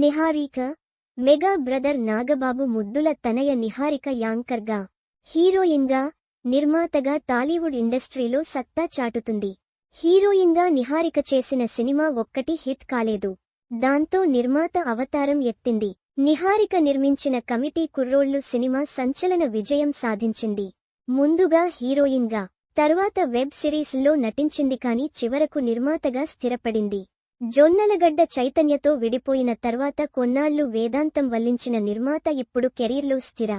Niharika mega brother Nagababu ముద్దుల తనయ నిహారిక యాంకర్గా హీరోయిన్గా నిర్మాతగా టాలీవుడ్ ఇండస్ట్రీలో సత్తా చాటుతుంది. హీరోయిన్గా నిహారిక చేసిన సినిమా ఒక్కటి హిట్ కాలేదు. దాంతో నిర్మాత అవతారం ఎత్తింది. నిహారిక నిర్మించిన కమిటీ కుర్రోళ్ళు సినిమా సంచలన విజయం సాధించింది. ముందుగా హీరోయిన్గా తర్వాత వెబ్ సిరీస్లో నటించింది కాని చివరకు నిర్మాతగా స్థిరపడింది. జొన్నలగడ్డ చైతన్యతో విడిపోయిన తర్వాత కొన్నాళ్ళు వేదాంతం వల్లించిన నిర్మాత ఇప్పుడు కెరీర్లో స్థిర.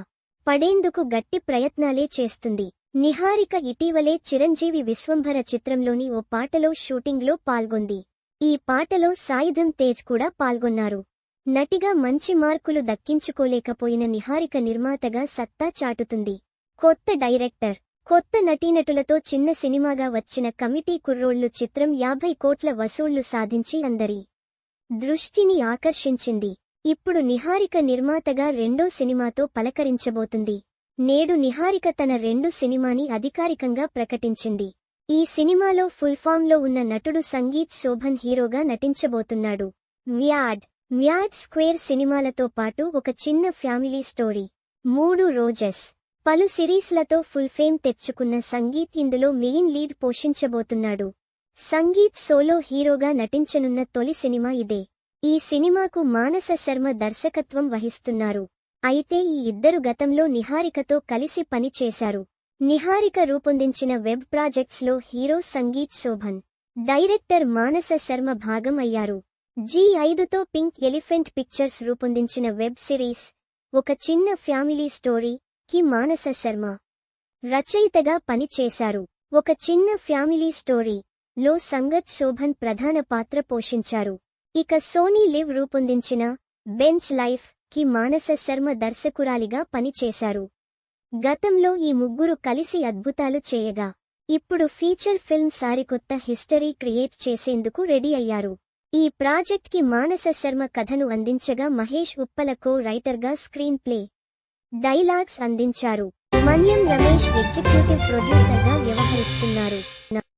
పడేందుకు గట్టి ప్రయత్నాలే చేస్తుంది. నిహారిక ఇటీవలే చిరంజీవి విశ్వంభర చిత్రంలోని ఓ పాటలో షూటింగ్లో పాల్గొంది. ఈ పాటలో సాయిధం తేజ్ కూడా పాల్గొన్నారు. నటిగా మంచి మార్కులు దక్కించుకోలేకపోయిన నిహారిక నిర్మాతగా సత్తా చాటుతుంది. కొత్త డైరెక్టర్ కొత్త నటీనటులతో చిన్న సినిమాగా వచ్చిన కమిటీ కుర్రోళ్ళు చిత్రం యాభై కోట్ల వసూళ్ళు సాధించి అందరి దృష్టిని ఆకర్షించింది. ఇప్పుడు నిహారిక నిర్మాతగా రెండో సినిమాతో పలకరించబోతుంది. నేడు నిహారిక తన రెండు సినిమాని అధికారికంగా ప్రకటించింది. ఈ సినిమాలో ఫుల్ ఫామ్లో ఉన్న నటుడు సంగీత్ శోభన్ హీరోగా నటించబోతున్నాడు. మ్యాడ్ మ్యాడ్ స్క్వేర్ సినిమాలతో పాటు ఒక చిన్న ఫ్యామిలీ స్టోరీ. మూడు రోజెస్. పలు సిరీస్లతో ఫుల్ ఫేమ్ తెచ్చుకున్న సంగీత్ ఇందులో మెయిన్ లీడ్ పోషించబోతున్నాడు. సంగీత్ సోలో హీరోగా నటించనున్న తొలి సినిమా ఇదే. ఈ సినిమాకు మానస శర్మ దర్శకత్వం వహిస్తున్నారు. అయితే ఈ ఇద్దరు గతంలో నిహారికతో కలిసి పనిచేశారు. నిహారిక రూపొందించిన వెబ్ ప్రాజెక్ట్స్లో హీరో సంగీత్ శోభన్ డైరెక్టర్ మానస శర్మ భాగం అయ్యారు. జీ ఐదుతో పింక్ ఎలిఫెంట్ పిక్చర్స్ రూపొందించిన వెబ్ సిరీస్ ఒక చిన్న ఫ్యామిలీ స్టోరీ కి మానస శర్మ. రచయితగా పనిచేశారు. ఒక చిన్న ఫ్యామిలీ స్టోరీ. లో సంగత్ శోభన్ ప్రధాన పాత్ర పోషించారు. ఇక సోనీ లివ్ రూపొందించిన బెంచ్ లైఫ్కి మానస శర్మ దర్శకురాలిగా పనిచేశారు. గతంలో ఈ ముగ్గురు కలిసి అద్భుతాలు చేయగా ఇప్పుడు ఫీచర్ ఫిల్మ్ సారికొత్త హిస్టరీ క్రియేట్ చేసేందుకు రెడీ అయ్యారు. ఈ ప్రాజెక్ట్కి మానస శర్మ కథను అందించగా మహేష్ ఉప్పల కో రైటర్గా స్క్రీన్ ప్లే డైలాగ్స్ అందించారు. మన్యం రమేష్ ఎగ్జిక్యూటివ్ ప్రొడ్యూసర్గా వ్యవహరిస్తున్నారు.